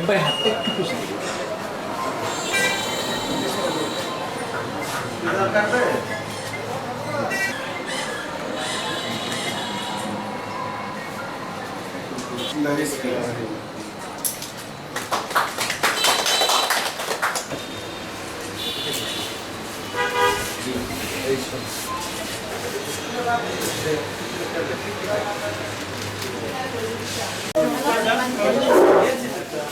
ভাই হাতটা একটু খুশি। ভাই স্যার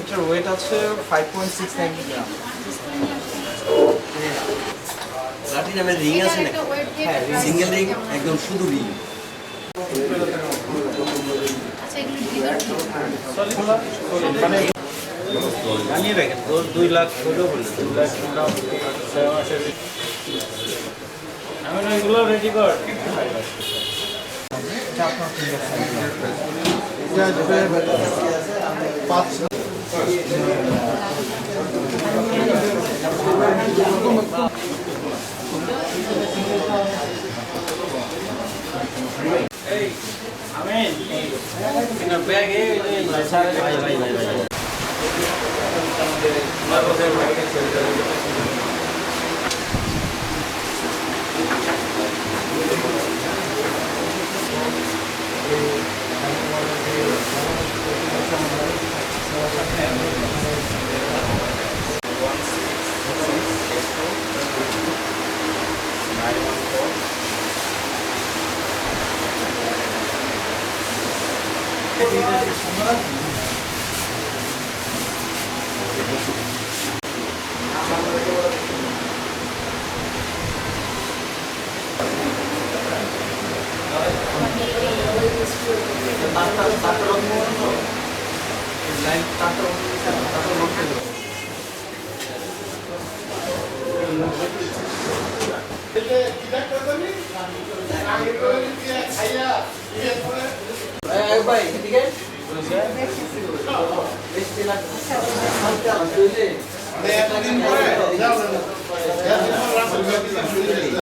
এটার ওয়েট আছে five point six nine gram প্লাটিনামের ring আছে নাকি হ্যাঁ সিঙ্গেল রিং একদম শুধু রিং আচ্ছা মানে জানিয়ে রাখেন ওর দুই লাখ হলেও বললেন দুই লাখ মোটামুটি ছয় মাসের আমি না রেডি কর। Gracias. ভাই ভাই ভাই ভাই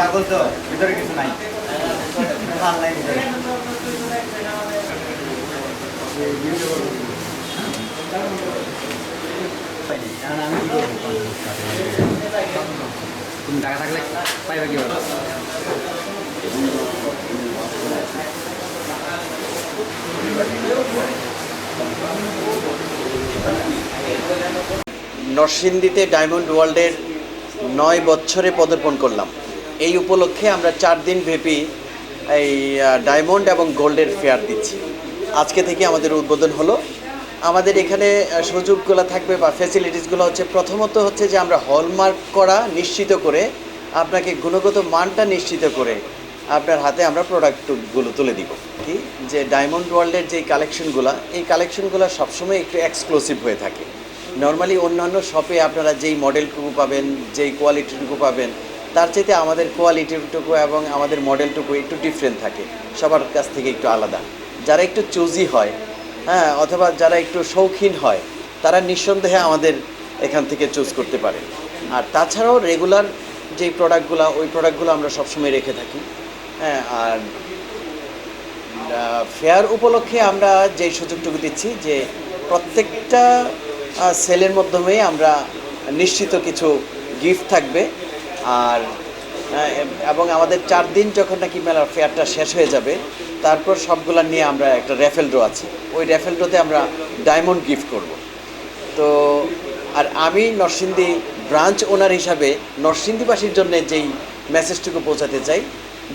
কাগজ তো ভিতরে কিছু নাই মাল নাই ভিতরে এখন আমি কি করব তুমি টাকা থাকলে পাইবে কি বলো নরসিংদীতে ডায়মন্ড ওয়ার্ল্ডের নয় বছরে পদার্পণ করলাম। এই উপলক্ষে আমরা চার দিন ব্যাপী এই ডায়মন্ড এবং গোল্ডের ফেয়ার দিচ্ছি। আজকে থেকে আমাদের উদ্বোধন হলো। আমাদের এখানে সুযোগগুলো থাকবে বা ফ্যাসিলিটিসগুলো হচ্ছে প্রথমত হচ্ছে যে আমরা হলমার্ক করা নিশ্চিত করে, আপনাকে গুণগত মানটা নিশ্চিত করে আপনার হাতে আমরা প্রোডাক্টগুলো তুলে দিব। কি? যে ডায়মন্ড ওয়ার্ল্ডের যে কালেকশনগুলো এই কালেকশনগুলো সবসময় একটু এক্সক্লুসিভ হয়ে থাকে। নর্মালি অন্যান্য শপে আপনারা যেই মডেলটুকু পাবেন, যেই কোয়ালিটিটুকু পাবেন, তার চাইতে আমাদের কোয়ালিটিটুকু এবং আমাদের মডেলটুকু একটু ডিফারেন্ট থাকে। সবার কাছ থেকে একটু আলাদা। যারা একটু চুজি হয় হ্যাঁ অথবা যারা একটু শৌখিন হয়, তারা নিঃসন্দেহে আমাদের এখান থেকে চুজ করতে পারে। আর তাছাড়াও রেগুলার যেই প্রোডাক্টগুলো ওই প্রোডাক্টগুলো আমরা সবসময় রেখে থাকি। হ্যাঁ আর ফেয়ার উপলক্ষে আমরা যে সুযোগটুকু দিচ্ছি যে প্রত্যেকটা সেলের মাধ্যমে আমরা নিশ্চিত কিছু গিফট থাকবে। আর এবং আমাদের চার দিন যখন নাকি মেলার ফেয়ারটা শেষ হয়ে যাবে, তারপর সবগুলা নিয়ে আমরা একটা র্যাফেল ড্র আছে। ওই র্যাফেল ড্রোতে আমরা ডায়মন্ড গিফট করব। তো, আর আমি নরসিংদী ব্রাঞ্চ ওনার হিসাবে নরসিংদীবাসীর জন্য যেই মেসেজটুকু পৌঁছাতে চাই,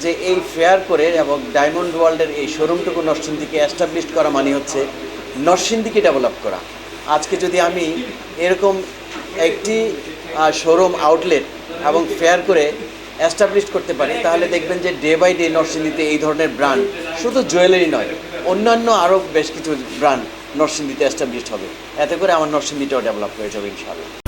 যে এই ফেয়ার করে এবং ডায়মন্ড ওয়ার্ল্ডের এই শোরুমটুকু নরসিংদীকে অ্যাস্টাবলিশ করা মানে হচ্ছে নরসিংদীকে ডেভেলপ করা। আজকে যদি আমি এরকম একটি শোরুম, আউটলেট এবং ফেয়ার করে অ্যাস্টাবলিশ করতে পারি, তাহলে দেখবেন যে ডে বাই ডে নরসিংদীতে এই ধরনের ব্র্যান্ড শুধু জুয়েলারি নয়, অন্যান্য আরও বেশ কিছু ব্র্যান্ড নরসিংদীতে অ্যাস্টাবলিশ হবে। এতে করে আমার নরসিংদীটাও ডেভেলপ হয়ে যাবে, ইনশাআল্লাহ।